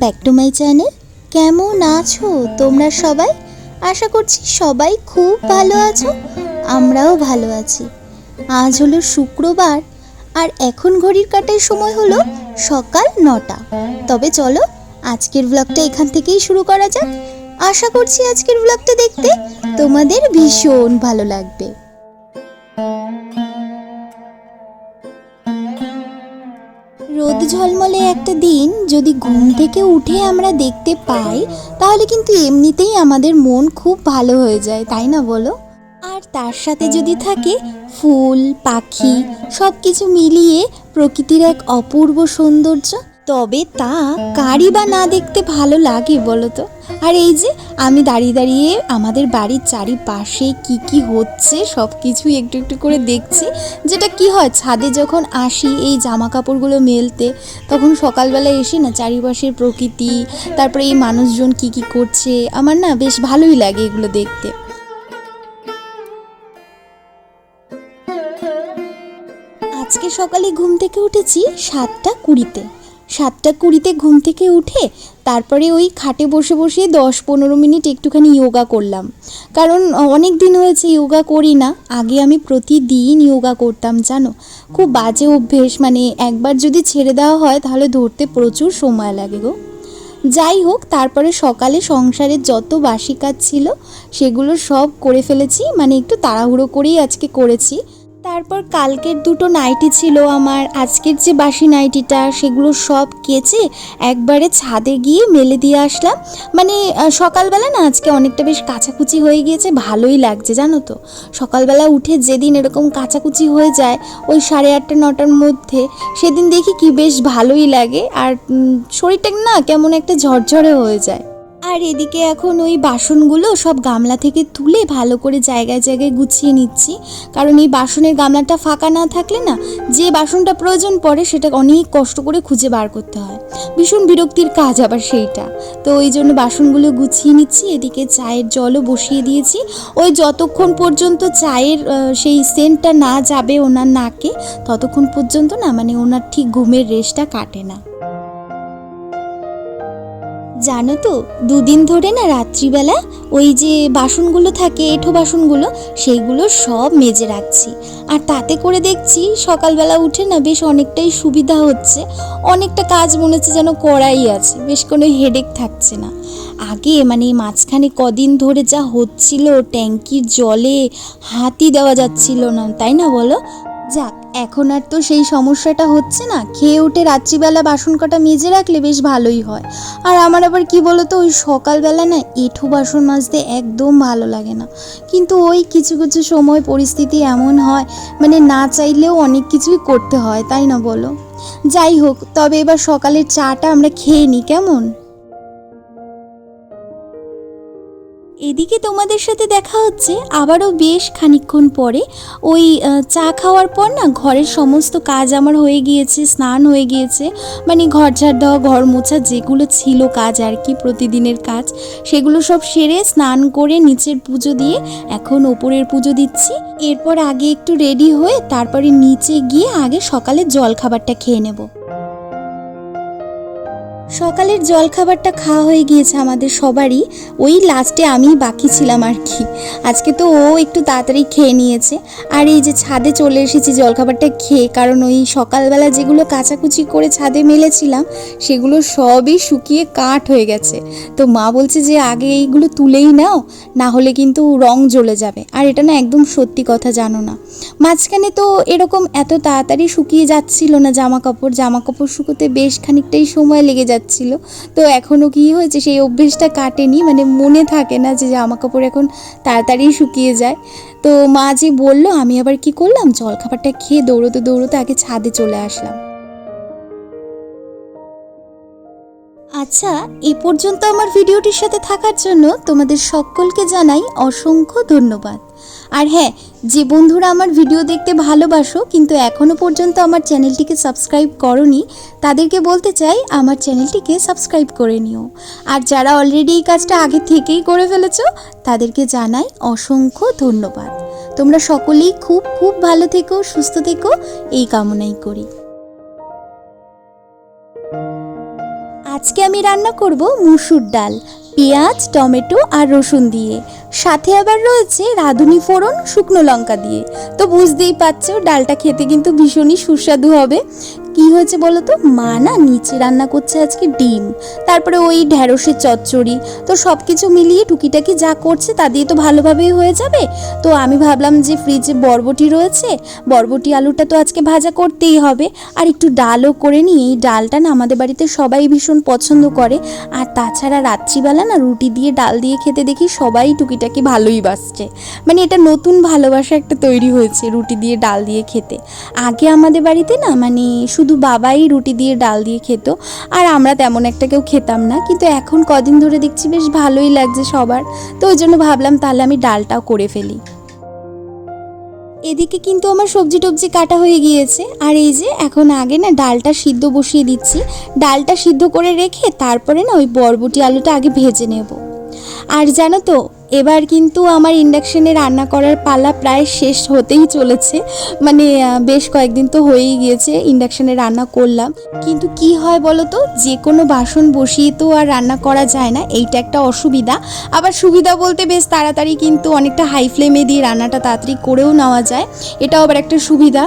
Back to my channel কেমন আছো তোমরা সবাই? আশা করছি সবাই খুব ভালো আছো, আমরাও ভালো আছি। আজ হলো শুক্রবার, আর এখন ঘড়ির কাটার সময় হলো সকাল নটা। তবে চলো, আজকের ব্লগটা এখান থেকেই শুরু করা যাক। আশা করছি আজকের ব্লগটা দেখতে তোমাদের ভীষণ ভালো লাগবে। ঝলমলে একটা দিন যদি ঘুম থেকে উঠে আমরা দেখতে পাই, তাহলে কিন্তু এমনিতেই আমাদের মন খুব ভালো হয়ে যায়, তাই না বলো? আর তার সাথে যদি থাকে ফুল, পাখি সব কিছু মিলিয়ে প্রকৃতির এক অপূর্ব সৌন্দর্য। তবে তা কারি বা না দেখতে ভালো লাগে বলো তো আর এই যে আমি দাঁড়িয়ে দাঁড়িয়ে আমাদের বাড়ির চারিপাশে কি কি হচ্ছে সব কিছুই একটু একটু করে দেখছি। যেটা কি হয়, ছাদে যখন আসি এই জামা কাপড়গুলো মেলতে, তখন সকালবেলা এসে না চারিপাশের প্রকৃতি, তারপরে এই মানুষজন কি কি করছে, আমার না বেশ ভালোই লাগে এগুলো দেখতে। আজকে সকালে ঘুম থেকে উঠেছি সাতটা কুড়িতে। সাতটা কুড়িতে ঘুম থেকে উঠে তারপরে ওই খাটে বসে বসে দশ পনেরো মিনিট একটুখানি যোগা করলাম। কারণ অনেক দিন হয়েছে যোগা করি না, আগে আমি প্রতিদিন যোগা করতাম, জানো? খুব বাজে অভ্যেস মানে একবার যদি ছেড়ে দেওয়া হয় তাহলে ধরতে প্রচুর সময় লাগে গো। যাই হোক, তারপরে সকালে সংসারের যত বাসি কাজ ছিল সেগুলো সব করে ফেলেছি মানে একটু তাড়াহুড়ো করেই আজকে করেছি। তারপর কালকের দুটো নাইটি ছিল আমার, আজকের যে বাসি নাইটিটা সেগুলো সব কেচে একবারে ছাদে গিয়ে মেলে দিয়ে আসলাম। মানে সকালবেলা না আজকে অনেকটা বেশ কাচাকুচি হয়ে গিয়েছে, ভালোই লাগছে, জানো তো। সকালবেলা উঠে যেদিন এরকম কাচাকুচি হয়ে যায়, ওই সাড়ে আটটা, নটার মধ্যে, সেদিন দেখি কি বেশ ভালোই লাগে, আর শরীরটা না কেমন একটা ঝরঝরে হয়ে যায়। আর এদিকে এখন ওই বাসনগুলো সব গামলা থেকে তুলে ভালো করে জায়গায় জায়গায় গুছিয়ে নিচ্ছি। কারণ এই বাসনের গামলাটা ফাঁকা না থাকলে না, যে বাসনটা প্রয়োজন পড়ে সেটা অনেক কষ্ট করে খুঁজে বার করতে হয়। ভীষণ বিরক্তির কাজ আবার সেইটা। তো ওই জন্য বাসনগুলো গুছিয়ে নিচ্ছি, এদিকে চায়ের জলও বসিয়ে দিয়েছি। ওই যতক্ষণ পর্যন্ত চায়ের সেই সেন্টটা না যাবে ওনার নাকে, ততক্ষণ পর্যন্ত না মানে ওনার ঠিক ঘুমের রেশটা কাটে না। জানো তো, দুদিন ধরে না রাত্রিবেলা ওই যে বাসনগুলো থাকে, এঁঠো বাসনগুলো, সেইগুলো সব মেজে রাখছি। আর তাতে করে দেখছি সকালবেলা উঠে না বেশ অনেকটাই সুবিধা হচ্ছে, অনেকটা কাজ মনে হচ্ছে যেন করাই আছে, বেশ কোনো হেডেক থাকছে না। আগে মানে মাঝখানে কদিন ধরে যা হচ্ছিল, ট্যাঙ্কির জলে হাতি দেওয়া যাচ্ছিল না, তাই না বলো? যাক, এখন আর তো সেই সমস্যাটা হচ্ছে না। খেয়ে উঠে রাত্রিবেলা বাসন কটা মেজে রাখলে বেশ ভালোই হয়। আর আমার আবার কি বলতো, ওই সকালবেলা না এঁঠো বাসন মাজতে একদম ভালো লাগে না। কিন্তু ওই কিছু কিছু সময় পরিস্থিতি এমন হয় মানে না চাইলেও অনেক কিছুই করতে হয়, তাই না বলো? যাই হোক, তবে এবার সকালের চাটা আমরা খেয়ে নিই কেমন? এদিকে তোমাদের সাথে দেখা হচ্ছে, আবারও বেশ খানিকক্ষণ পরে। ওই চা খাওয়ার পর না ঘরের সমস্ত কাজ আমার হয়ে গিয়েছে, স্নান হয়ে গিয়েছে। মানে ঘর ঝাড় দেওয়া, ঘর মোছা, যেগুলো ছিল কাজ আর কি, প্রতিদিনের কাজ, সেগুলো সব সেরে স্নান করে নিচের পুজো দিয়ে এখন ওপরের পুজো দিচ্ছি। এরপর আগে একটু রেডি হয়ে তারপরে নিচে গিয়ে আগে সকালে জল খাবারটা খেয়ে নেব। সকালের জল খাবারটা খাওয়া হয়ে গিয়েছে আমাদের সবারই। ওই লাস্টে আমি বাকি ছিলাম আর কি। আজকে তো ও একটু তাড়াতাড়ি খেয়ে নিয়েছে। আর এই যে ছাদে চলে এসেছি জলখাবারটা খেয়ে, কারণ ওই সকালবেলা যেগুলো কাচাকুচি করে ছাদে মেলেছিলাম, সেগুলো সবই শুকিয়ে কাঠ হয়ে গেছে। তো মা বলছে যে, আগে এইগুলো তুলেই নাও, না হলে কিন্তু রং জ্বলে যাবে। আর এটা না একদম সত্যি কথা, জানো না। মাঝখানে তো এরকম এত তাড়াতাড়ি শুকিয়ে যাচ্ছিল না জামা কাপড় জামা কাপড় শুকোতে বেশ খানিকটাই সময় লেগে যাচ্ছিল। তো এখনও কি হয়েছে, সেই অভ্যেসটা কাটেনি মানে মনে থাকে না যে জামা কাপড় এখন তাড়াতাড়ি শুকিয়ে যায়। তো মা যে বলল, আমি আবার কি করলাম? জলখাবারটা খেয়ে দৌড়োতে দৌড়োতে আগে ছাদে চলে আসলাম। আচ্ছা এ পর্যন্ত আমার ভিডিওটির সাথে থাকার জন্য তোমাদের সকলকে জানাই অসংখ্য ধন্যবাদ। আর হ্যাঁ যে বন্ধুরা আমার ভিডিও দেখতে ভালোবাসো, কিন্তু এখনও পর্যন্ত আমার চ্যানেলটিকে সাবস্ক্রাইব করনি, তাদেরকে বলতে চাই আমার চ্যানেলটিকে সাবস্ক্রাইব করে নিও। আর যারা অলরেডি এই কাজটা আগে থেকেই করে ফেলেছ, তাদেরকে জানাই অসংখ্য ধন্যবাদ। তোমরা সকলেই খুব খুব ভালো থেকো, সুস্থ থেকো, এই কামনাই করি। আজকে আমি রান্না করব মুসুর ডাল। পেঁয়াজ, টমেটো আর রসুন দিয়ে। সাথে আবার রয়েছে রাঁধুনি ফোড়ন, শুকনো লঙ্কা দিয়ে। তো বুঝতেই পারছ, ডালটা খেতে কিন্তু ভীষণই সুস্বাদু হবে। কি হয়েছে বলো তো? মা না নিচে রান্না করছে আজকে ডিম, তারপরে ওই ঢ্যাঁড়সের চচ্চড়ি। তো সব কিছু মিলিয়ে টুকিটাকি যা করছে তা দিয়ে তো ভালোভাবেই হয়ে যাবে। তো আমি ভাবলাম যে ফ্রিজে বরবটি রয়েছে, বরবটি আলুটা তো আজকে ভাজা করতেই হবে। আর একটু ডালও করে নিই, এই ডালটা না আমাদের বাড়িতে সবাই ভীষণ পছন্দ করে। আর তাছাড়া রাত্রিবেলা না রুটি দিয়ে ডাল দিয়ে খেতে দেখি সবাই টুকিটাকি ভালোই বাসছে। মানে এটা নতুন ভালোবাসা একটা তৈরি হয়েছে রুটি দিয়ে ডাল দিয়ে খেতে। আগে আমাদের বাড়িতে না মানে শুধু বাবাই রুটি দিয়ে ডাল দিয়ে খেত, আর আমরা তেমন একটা কেউ খেতাম না। কিন্তু এখন কদিন ধরে দেখছি বেশ ভালোই লাগছে সবার। তো ওই জন্য ভাবলাম তাহলে আমি ডালটাও করে ফেলি। এদিকে কিন্তু আমার সবজি টবজি কাটা হয়ে গিয়েছে। আর এই যে এখন আগে না ডালটা সিদ্ধ বসিয়ে দিচ্ছি। ডালটা সিদ্ধ করে রেখে তারপরে না ওই বরবটি আলুটা আগে ভেজে নেব। আর জানো তো এবার কিন্তু আমার ইন্ডাকশানে রান্না করার পালা প্রায় শেষ হতেই চলেছে। মানে বেশ কয়েকদিন তো হয়েই গিয়েছে ইন্ডাকশানে রান্না করলাম। কিন্তু কি হয় বলো তো যে কোনো বাসন বসিয়ে তো আর রান্না করা যায় না, এইটা একটা অসুবিধা। আবার সুবিধা বলতে বেশ তাড়াতাড়ি কিন্তু অনেকটা হাই ফ্লেমে দিয়ে রান্নাটা তাড়াতাড়ি করেও নেওয়া যায়। এটাও আবার একটা সুবিধা।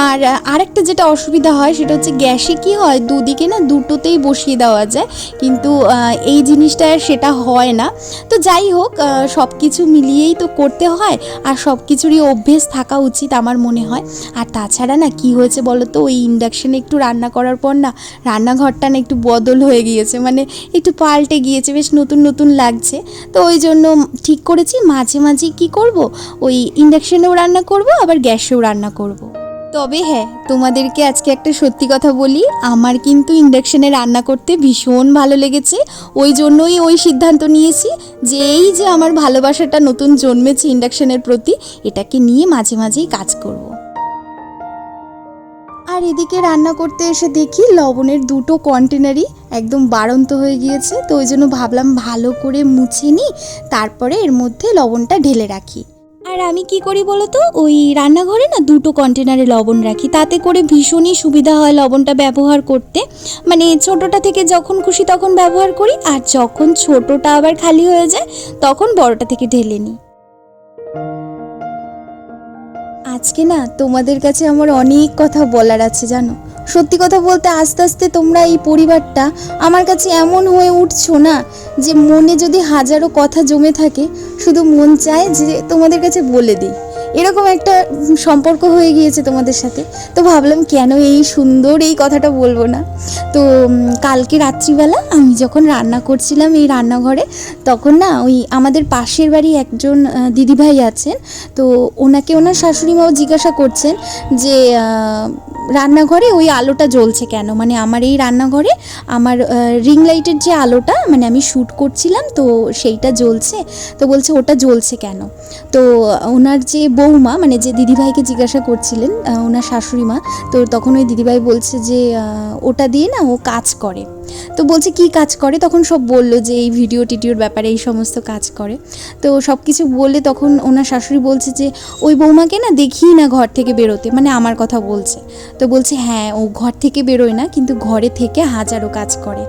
আর আরেকটা যেটা অসুবিধা হয় সেটা হচ্ছে গ্যাসে কি হয়? দুদিকে না দুটোতেই বসিয়ে দেওয়া যায়। কিন্তু এই জিনিসটা সেটা হয় না। তো যাই হোক সব কিছু মিলিয়েই তো করতে হয় আর সব কিছুরই অভ্যেস থাকা উচিত আমার মনে হয়। আর তাছাড়া না কি হয়েছে বলো তো ওই ইন্ডাকশানে একটু রান্না করার পর না রান্নাঘরটা না একটু বদল হয়ে গিয়েছে। মানে একটু পাল্টে গিয়েছে, বেশ নতুন নতুন লাগছে। তো ওই জন্য ঠিক করেছি, মাঝে মাঝে কি করব? ওই ইন্ডাকশানেও রান্না করব, আবার গ্যাসেও রান্না করব। তবে হ্যাঁ তোমাদেরকে আজকে একটা সত্যি কথা বলি, আমার কিন্তু ইন্ডাকশানে রান্না করতে ভীষণ ভালো লেগেছে ওই জন্যই ওই সিদ্ধান্ত নিয়েছি যে এই যে আমার ভালোবাসাটা নতুন জন্মেছে ইন্ডাকশানের প্রতি, এটাকে নিয়ে মাঝে মাঝেই কাজ করব। আর এদিকে রান্না করতে এসে দেখি লবণের দুটো কন্টেনারই একদম বাড়ন্ত হয়ে গিয়েছে, তো ওই জন্য ভাবলাম ভালো করে মুছে নিই, তারপরে এর মধ্যে লবণটা ঢেলে রাখি আর আমি কি করি বলো তো ওই রান্নাঘরে না দুটো কন্টেনারে লবণ রাখি। তাতে করে ভীষণই সুবিধা হয় লবণটা ব্যবহার করতে। মানে ছোটোটা থেকে যখন খুশি তখন ব্যবহার করি, আর যখন ছোটোটা আবার খালি হয়ে যায়, তখন বড়টা থেকে ঢেলে নিই। আজকে না তোমাদের কাছে আমার অনেক কথা বলার আছে, জানো? সত্যি কথা বলতে আস্তে আস্তে তোমরা এই পরিবারটা আমার কাছে এমন হয়ে উঠছো না যে মনে যদি হাজারো কথা জমে থাকে, শুধু মন চায় যে তোমাদের কাছে বলে দিই। এরকম একটা সম্পর্ক হয়ে গিয়েছে তোমাদের সাথে। তো ভাবলাম কেন এই সুন্দর এই কথাটা বলব না? তো কালকে রাত্রিবেলা আমি যখন রান্না করছিলাম এই রান্নাঘরে, তখন না ওই আমাদের পাশের বাড়ি একজন দিদিভাই আছেন। তো ওনাকে ওনার শাশুড়ি মাও জিজ্ঞাসা করছেন যে রান্নাঘরে ওই আলোটা জ্বলছে কেন? মানে আমার এই রান্নাঘরে আমার রিং লাইটের যে আলোটা মানে আমি শ্যুট করছিলাম, তো সেইটা জ্বলছে। তো বলছে, ওটা জ্বলছে কেন? তো ওনার যে বৌমা মানে যে দিদিভাইকে জিজ্ঞাসা করছিলেন ওনার শাশুড়ি মা, তো তখন ওই দিদিভাই বলছে যে ওটা দিয়ে না ও কাজ করে। তো বলছে, কি কাজ করে? তখন সব বলল যে, এই ভিডিও টিডিওর ব্যাপারে এই সমস্ত কাজ করে। তো সব কিছু বলে তখন ওনার শাশুড়ি বলছে যে, ওই বৌমাকে না দেখি না ঘর থেকে বেরোতে মানে আমার কথা বলছে। তো বলছে হ্যাঁ ও ঘর থেকে বেরোয় না, কিন্তু ঘরে থেকে হাজারো কাজ করে।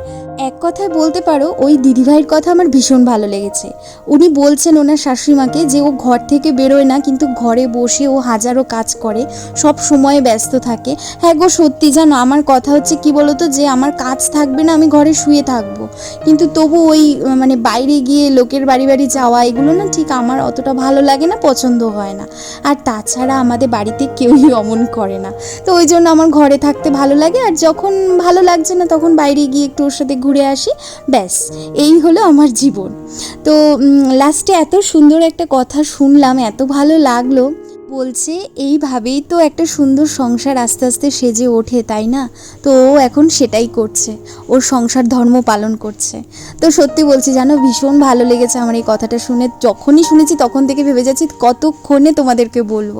এক কথায় বলতে পারো, ওই দিদিভাইয়ের কথা আমার ভীষণ ভালো লেগেছে। উনি বলছেন ওনার শাশুড়িমাকে যে ও ঘর থেকে বেরোয় না, কিন্তু ঘরে বসে ও হাজারো কাজ করে, সব সময় ব্যস্ত থাকে। হ্যাঁ গো, সত্যি জানো, আমার কথা হচ্ছে কি বলতো, যে আমার কাজ থাকবে না, আমি ঘরে শুয়ে থাকব। কিন্তু তবু ওই মানে বাইরে গিয়ে লোকের বাড়ি বাড়ি যাওয়া, এগুলো না ঠিক আমার অতটা ভালো লাগে না, পছন্দ হয় না। আর তাছাড়া আমাদের বাড়িতে কেউই অমন করে না। তো ওই জন্য আমার ঘরে থাকতে ভালো লাগে, আর যখন ভালো লাগছে না, তখন বাইরে গিয়ে একটু ওর সাথে ঘুরে আসি, ব্যাস, এই হলো আমার জীবন। তো লাস্টে এত সুন্দর একটা কথা শুনলাম, এত ভালো লাগল। বলছে, এইভাবেই তো একটা সুন্দর সংসার আস্তে আস্তে সেজে ওঠে, তাই না? তো ও এখন সেটাই করছে। ওর সংসার ধর্ম পালন করছে। তো সত্যি বলছি, জানো, ভীষণ ভালো লেগেছে আমার এই কথাটা শুনে। যখনই শুনেছি তখন থেকে ভেবে যাচ্ছি, কতক্ষণে তোমাদেরকে বলব।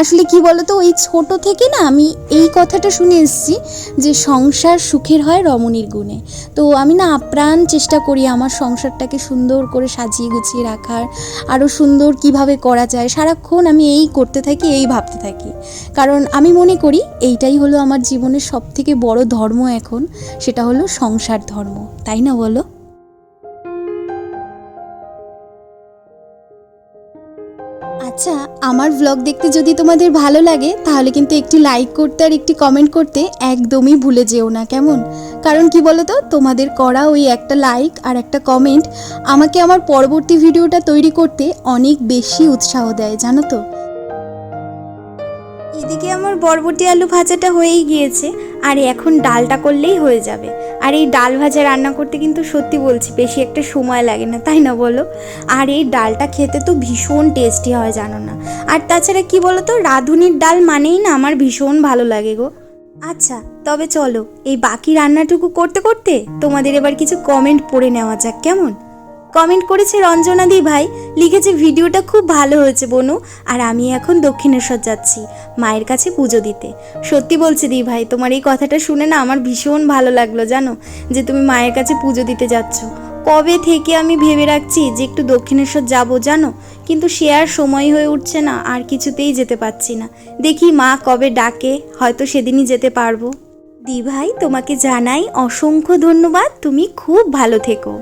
আসলে কি বলো তো ওই ছোট থেকে না আমি এই কথাটা শুনে এসেছি যে সংসার সুখের হয় রমণীর গুণে। তো আমি না আপ্রাণ চেষ্টা করি আমার সংসারটাকে সুন্দর করে সাজিয়ে গুছিয়ে রাখার আরও সুন্দর কীভাবে করা যায়। সারাক্ষণ আমি এই করতে থাকি, এই ভাবতে থাকি। কারণ আমি মনে করি এইটাই হলো আমার জীবনের সব থেকে বড় ধর্ম এখন, সেটা হলো সংসার ধর্ম। তাই না বলো? আচ্ছা আমার ব্লগ দেখতে যদি তোমাদের ভালো লাগে, তাহলে কিন্তু একটি লাইক করতে আর একটি কমেন্ট করতে একদমই ভুলে যেও না, কেমন? কারণ কি বলো তো তোমাদের করা ওই একটা লাইক আর একটা কমেন্ট আমাকে আমার পরবর্তী ভিডিওটা তৈরি করতে অনেক বেশি উৎসাহ দেয়, জানো তো? এদিকে আমার বরবটি আলু ভাজাটা হয়েই গিয়েছে, আর এখন ডালটা করলেই হয়ে যাবে। আর এই ডাল ভাজা রান্না করতে কিন্তু সত্যি বলছি, বেশি একটা সময় লাগে না, তাই না বলো? আর এই ডালটা খেতে তো ভীষণ টেস্টি হয়, জানো না? আর তাছাড়া কি বলো তো রাঁধুনির ডাল মানেই না আমার ভীষণ ভালো লাগে গো। আচ্ছা তবে চলো, এই বাকি রান্নাটুকু করতে করতে তোমাদের এবার কিছু কমেন্ট পড়ে নেওয়া যাক, কেমন? কমেন্ট করেছে রঞ্জনা দি ভাই লিখেছে ভিডিওটা খুব ভালো হয়েছে বনু, আর আমি এখন দক্ষিণেশ্বর যাচ্ছি, মায়ের কাছে পুজো দিতে। সত্যি বলছি দি ভাই, তোমার এই কথাটা শুনে না আমার ভীষণ ভালো লাগল জানো, যে তুমি মায়ের কাছে পুজো দিতে যাচ্ছ। কবে থেকে আমি ভেবে রাখছি যে একটু দক্ষিণেশ্বর যাব জানো, কিন্তু সে আর সময় হয়ে উঠছে না, আর কিছুতেই যেতে পারছি না। দেখি মা কবে ডাকে, হয়তো সেদিনই যেতে পারব। দি ভাই তোমাকে জানাই অসংখ্য ধন্যবাদ। তুমি খুব ভালো থেকো।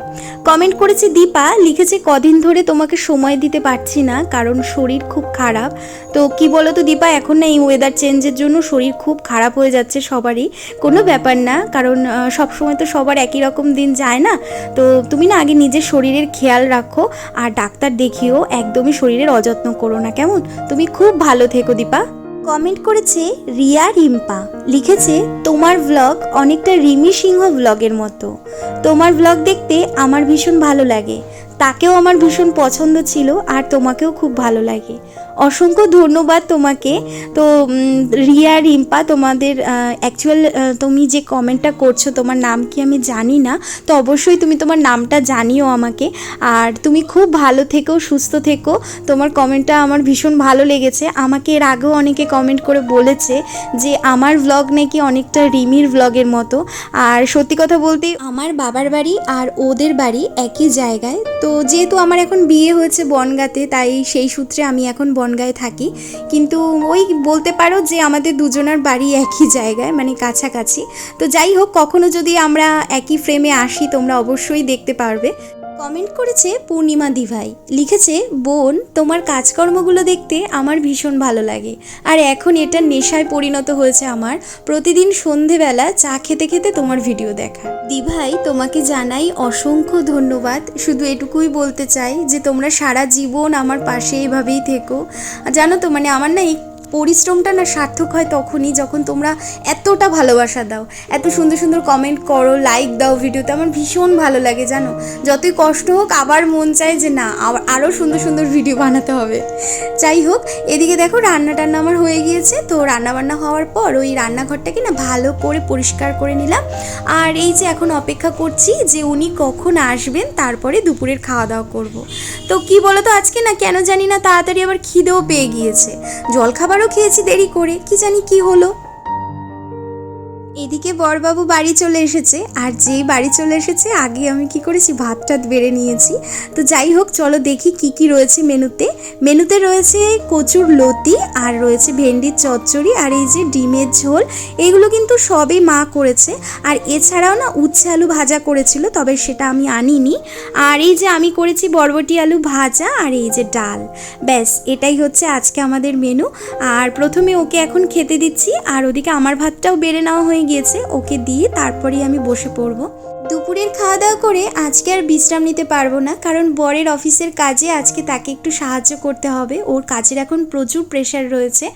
কমেন্ট করেছে দীপা লিখেছে কদিন ধরে তোমাকে সময় দিতে পারছি না কারণ শরীর খুব খারাপ। তো কি বলো তো দীপা এখন না এই ওয়েদার চেঞ্জের জন্য শরীর খুব খারাপ হয়ে যাচ্ছে সবারই। কোনো ব্যাপার না কারণ আহ, সবসময় তো সবার একই রকম দিন যায় না। তো তুমি না আগে নিজের শরীরের খেয়াল রাখো আর ডাক্তার দেখিও একদমই শরীরের অযত্ন করো না কেমন? তুমি খুব ভালো থেকো দীপা। কমেন্ট করেছে রিয়া রিম্পা। লিখেছে, তোমার ব্লগ অনেকটা রিমি সিংহ ব্লগের মতো। তোমার ব্লগ দেখতে আমার ভীষণ ভালো লাগে। তাকেও আমার ভীষণ পছন্দ ছিল আর তোমাকেও খুব ভালো লাগে। অসংখ্য ধন্যবাদ তোমাকে। তো রিয়া, রিম্পা, তোমাদের অ্যাকচুয়াল তুমি যে কমেন্টটা করছ, তোমার নাম কি আমি জানি না, তো অবশ্যই তুমি তোমার নামটা জানিও আমাকে। আর তুমি খুব ভালো থেকো, সুস্থ থেকো। তোমার কমেন্টটা আমার ভীষণ ভালো লেগেছে। আমাকে এর আগেও অনেকে কমেন্ট করে বলেছে যে, আমার ভ্লগ নাকি অনেকটা রিমির ভ্লগের মতো। আর সত্যি কথা বলতে, আমার বাবার বাড়ি আর ওদের বাড়ি একই জায়গায়। তো, যেহেতু আমার এখন বিয়ে হয়েছে বনগাতে, তাই সেই সূত্রে আমি এখন বনগাঁয়ে থাকি। কিন্তু ওই বলতে পারো যে আমাদের দুজনার বাড়ি একই জায়গায় মানে কাছাকাছি। তো যাই হোক, কখনো যদি আমরা একই ফ্রেমে আসি, তোমরা অবশ্যই দেখতে পারবে। কমেন্ট করেছে পূর্ণিমা দিভাই। লিখেছে, বোন, তোমার কাজকর্মগুলো দেখতে আমার ভীষণ ভালো লাগে। আর এখন এটা নেশায় পরিণত হয়েছে আমার। প্রতিদিন সন্ধেবেলা চা খেতে খেতে তোমার ভিডিও দেখা। দিভাই, তোমাকে জানাই অসংখ্য ধন্যবাদ। শুধু এটুকুই বলতে চাই যে তোমরা সারা জীবন আমার পাশে এভাবেই থেকো। জানো তো মানে আমার না পরিশ্রমটা না সার্থক হয় তখনই যখন তোমরা এতটা ভালোবাসা দাও। এত সুন্দর সুন্দর কমেন্ট করো লাইক দাও ভিডিওতে আমার ভীষণ ভালো লাগে, জানো? যতই কষ্ট হোক, আবার মন চায় যে না আরও সুন্দর সুন্দর ভিডিও বানাতে হবে। যাই হোক, এদিকে দেখো রান্না টান্না আমার হয়ে গিয়েছে। তো রান্না বান্না হওয়ার পর ওই রান্নাঘরটাকে না ভালো করে পরিষ্কার করে নিলাম। আর এই যে এখন অপেক্ষা করছি যে উনি কখন আসবেন, তারপরে দুপুরের খাওয়া দাওয়া করব। তো কি বলো তো আজকে না কেন জানি না, তাড়াতাড়ি আবার খিদেও পেয়ে গিয়েছে। জলখাবারও খেয়েছি দেরি করে কি জানি কি হলো। এদিকে বরবাবু বাড়ি চলে এসেছে, আর যেই বাড়ি চলে এসেছে, আগে আমি কি করেছি ভাত টাত বেড়ে নিয়েছি। তো যাই হোক, চলো দেখি কি কি রয়েছে মেনুতে। মেনুতে রয়েছে কচুর লতি, আর রয়েছে ভেন্ডির চচ্চড়ি, আর এই যে ডিমের ঝোল, এগুলো কিন্তু সবই মা করেছে। আর এছাড়াও না উচ্ছে আলু ভাজা করেছিল, তবে সেটা আমি আনিনি। আর এই যে আমি করেছি বরবটি আলু ভাজা, আর এই যে ডাল। ব্যাস, এটাই হচ্ছে আজকে আমাদের মেনু। আর প্রথমে ওকে এখন খেতে দিচ্ছি, আর ওদিকে আমার ভাতটাও বেড়ে নেওয়া হয়ে গিয়েছে, ওকে দিয়ে তারপরেই আমি বসে পড়ব। দুপুরের খাওয়া দাওয়া করে আজকে আর বিশ্রাম নিতে পারব না, কারণ বরের অফিসের কাজে আজকে তাকে একটু সাহায্য করতে হবে। ওর কাজের এখন প্রচুর প্রেশার রয়েছে।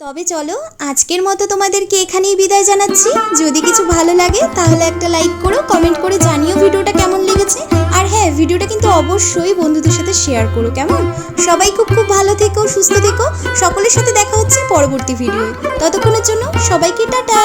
তবে চলো, আজকের মতো তোমাদেরকে এখানেই বিদায় জানাচ্ছি। যদি কিছু ভালো লাগে, তাহলে একটা লাইক করো কমেন্ট করে জানিও ভিডিওটা কেমন লেগেছে। আর হ্যাঁ ভিডিওটা কিন্তু অবশ্যই বন্ধুদের সাথে শেয়ার করো, কেমন? সবাই খুব খুব ভালো থেকো, সুস্থ থেকো। সকলের সাথে দেখা হচ্ছে পরবর্তী ভিডিও ততক্ষণের জন্য সবাইকে টাটা!